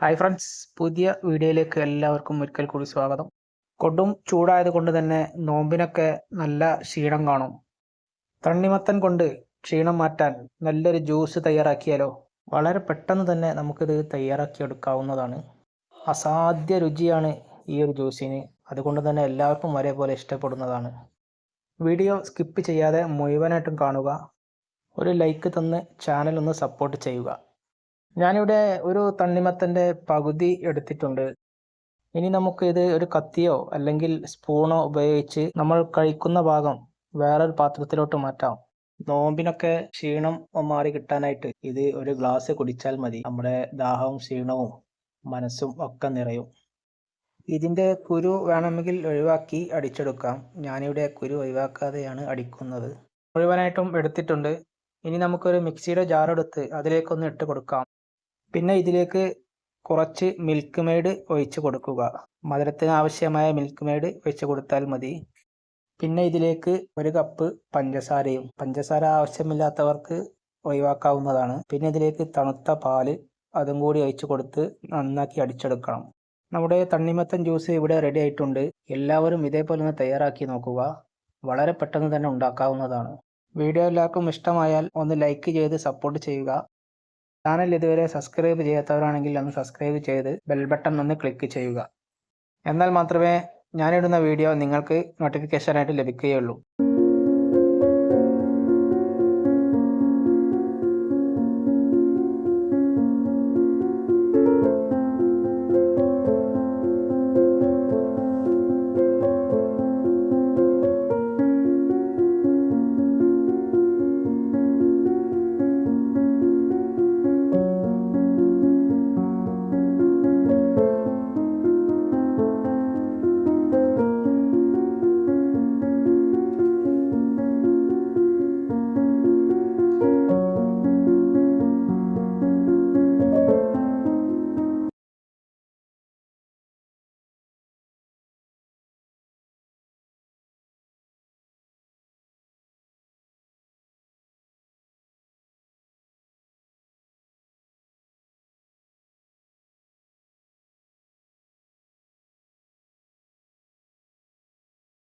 Hi friends പുതിയ വീഡിയോയിലേക്ക് എല്ലാവർക്കും ഒരിക്കൽ കൂടി സ്വാഗതം. കൊടും ചൂടായത് കൊണ്ട് തന്നെ നോമ്പിനൊക്കെ നല്ല ക്ഷീണം കാണും. തണ്ണിമത്തൻ കൊണ്ട് ക്ഷീണം മാറ്റാൻ നല്ലൊരു ജ്യൂസ് തയ്യാറാക്കിയാലോ? വളരെ പെട്ടെന്ന് തന്നെ നമുക്കിത് തയ്യാറാക്കി എടുക്കാവുന്നതാണ്. അസാധ്യ രുചിയാണ് ഈ ഒരു ജ്യൂസിന്. അതുകൊണ്ട് തന്നെ എല്ലാവർക്കും ഒരേപോലെ ഇഷ്ടപ്പെടുന്നതാണ്. വീഡിയോ സ്കിപ്പ് ചെയ്യാതെ മുഴുവനായിട്ടും കാണുക. ഒരു ലൈക്ക് തന്ന് ചാനൽ ഒന്ന് സപ്പോർട്ട് ചെയ്യുക. ഞാനിവിടെ ഒരു തണ്ണിമത്തന്റെ പകുതി എടുത്തിട്ടുണ്ട്. ഇനി നമുക്ക് ഇത് ഒരു കത്തിയോ അല്ലെങ്കിൽ സ്പൂണോ ഉപയോഗിച്ച് നമ്മൾ കഴിക്കുന്ന ഭാഗം വേറൊരു പാത്രത്തിലോട്ട് മാറ്റാം. നോമ്പിനൊക്കെ ക്ഷീണം മാറി കിട്ടാനായിട്ട് ഇത് ഒരു ഗ്ലാസ് കുടിച്ചാൽ മതി. നമ്മുടെ ദാഹവും ക്ഷീണവും മനസ്സും ഒക്കെ നിറയും. ഇതിന്റെ കുരു വേണമെങ്കിൽ ഒഴിവാക്കി അടിച്ചെടുക്കാം. ഞാനിവിടെ കുരു ഒഴിവാക്കാതെയാണ് അടിക്കുന്നത്. മുഴുവനായിട്ടും എടുത്തിട്ടുണ്ട്. ഇനി നമുക്കൊരു മിക്സിയുടെ ജാർ എടുത്ത് അതിലേക്കൊന്ന് ഇട്ട് കൊടുക്കാം. പിന്നെ ഇതിലേക്ക് കുറച്ച് മിൽക്ക് മെയ്ഡ് ഒഴിച്ച് കൊടുക്കുക. മധുരത്തിന് ആവശ്യമായ മിൽക്ക് മെയ്ഡ് ഒഴിച്ച് കൊടുത്താൽ മതി. പിന്നെ ഇതിലേക്ക് ഒരു കപ്പ് പഞ്ചസാരയും പഞ്ചസാര ആവശ്യമില്ലാത്തവർക്ക് ഒഴിവാക്കാവുന്നതാണ്. പിന്നെ ഇതിലേക്ക് തണുത്ത പാൽ അതും കൂടി ഒഴിച്ച് കൊടുത്ത് നന്നാക്കി അടിച്ചെടുക്കണം. നമ്മുടെ തണ്ണിമത്തൻ ജ്യൂസ് ഇവിടെ റെഡി ആയിട്ടുണ്ട്. എല്ലാവരും ഇതേപോലെ ഒന്ന് തയ്യാറാക്കി നോക്കുക. വളരെ പെട്ടെന്ന് തന്നെ ഉണ്ടാക്കാവുന്നതാണ്. വീഡിയോ എല്ലാവർക്കും ഇഷ്ടമായാൽ ഒന്ന് ലൈക്ക് ചെയ്ത് സപ്പോർട്ട് ചെയ്യുക. ചാനൽ ഇതുവരെ സബ്സ്ക്രൈബ് ചെയ്യാത്തവരാണെങ്കിൽ ഒന്ന് സബ്സ്ക്രൈബ് ചെയ്ത് ബെൽ ബട്ടൺ ഒന്ന് ക്ലിക്ക് ചെയ്യുക. എന്നാൽ മാത്രമേ ഞാനിടുന്ന വീഡിയോ നിങ്ങൾക്ക് നോട്ടിഫിക്കേഷനായിട്ട് ലഭിക്കുകയുള്ളൂ.